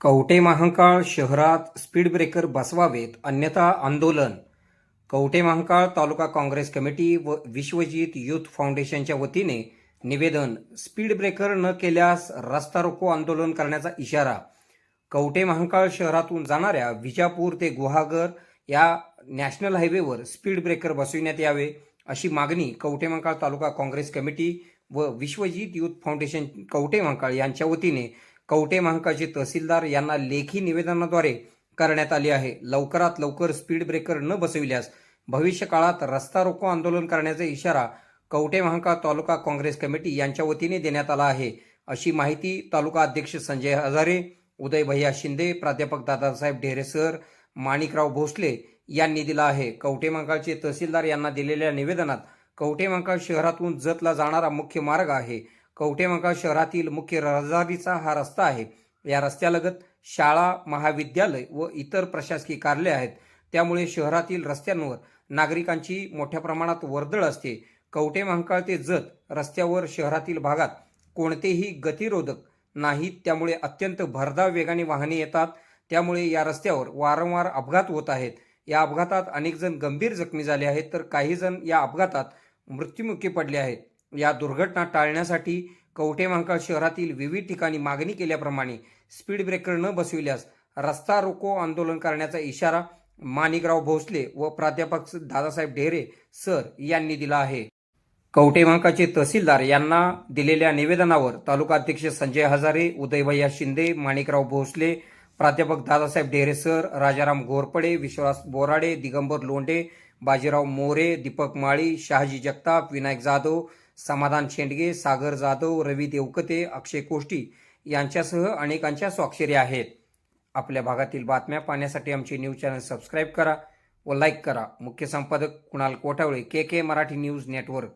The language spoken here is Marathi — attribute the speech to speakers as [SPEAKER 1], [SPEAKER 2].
[SPEAKER 1] कवटे महांकाळ शहरात स्पीड ब्रेकर बसवावेत अन्यथा आंदोलन. कवटे महांकाळ तालुका काँग्रेस कमिटी व विश्वजित युथ फाउंडेशनच्या वतीने निवेदन स्पीड ब्रेकर न केल्यास रस्ता रोको आंदोलन करण्याचा इशारा. कवटे महांकाळ शहरातून जाणाऱ्या विजापूर ते गुहागर या नॅशनल हायवेवर स्पीड ब्रेकर बसविण्यात यावे अशी मागणी कवटे महांकाळ तालुका काँग्रेस कमिटी व विश्वजित युथ फाउंडेशन कवटे महांकाळ यांच्या वतीने कवटे महांकाळचे तहसीलदार यांना लेखी निवेदनाद्वारे करण्यात आली आहे. लवकरात लवकर स्पीड ब्रेकर न बसविल्यास भविष्य काळात रस्ता रोको आंदोलन करण्याचा इशारा कवटे महांकाळ तालुका काँग्रेस कमिटी यांच्या वतीने देण्यात आला आहे. अशी माहिती तालुका अध्यक्ष संजय हजारे उदय भैया शिंदे प्राध्यापक दादासाहेब ढेरे सर माणिकराव भोसले यांनी दिला आहे. कवटे महांकाळचे तहसीलदार यांना दिलेल्या निवेदनात कवटे महांकाळ शहरातून जतला जाणारा मुख्य मार्ग आहे. कवठे शहरातील मुख्य रहदारीचा हा रस्ता आहे. या रस्त्यालगत शाळा महाविद्यालय व इतर प्रशासकीय कार्यालय आहेत. त्यामुळे शहरातील रस्त्यांवर नागरिकांची मोठ्या प्रमाणात वर्दळ असते. कवठे महाकाळ ते जत रस्त्यावर शहरातील भागात कोणतेही गतिरोधक नाहीत. त्यामुळे अत्यंत भरधाव वेगाने वाहने येतात. त्यामुळे या रस्त्यावर वारंवार अपघात होत आहेत. या अपघातात अनेक जण गंभीर जखमी झाले आहेत. तर काही जण या अपघातात मृत्युमुखी पडले आहेत. या दुर्घटना टाळण्यासाठी कवठे महाकाळ शहरातील विविध ठिकाणी मागणी केल्याप्रमाणे स्पीड ब्रेकर न बसविल्यास रस्ता रोको आंदोलन करण्याचा इशारा माणिकराव भोसले व प्राध्यापक दादासाहेब ढेरे सर यांनी दिला आहे. कवठे महाकाचे तहसीलदार यांना दिलेल्या निवेदनावर तालुका अध्यक्ष संजय हजारे उदयभैया शिंदे माणिकराव भोसले प्राध्यापक दादासाहेब ढेरे सर राजाराम घोरपडे विश्वास बोराडे दिगंबर लोंढे बाजीराव मोरे दीपक माळी शहाजी जगताप विनायक जाधव समाधान शेंडगे सागर जाधव रवी देवकते अक्षय कोष्टी यांच्यासह अनेकांच्या स्वाक्षरी आहेत. आपल्या भागातील बातम्या पाहण्यासाठी आमचे न्यूज चॅनल सबस्क्राईब करा व लाईक करा. मुख्य संपादक Kunal Kothawale K K Marathi news network.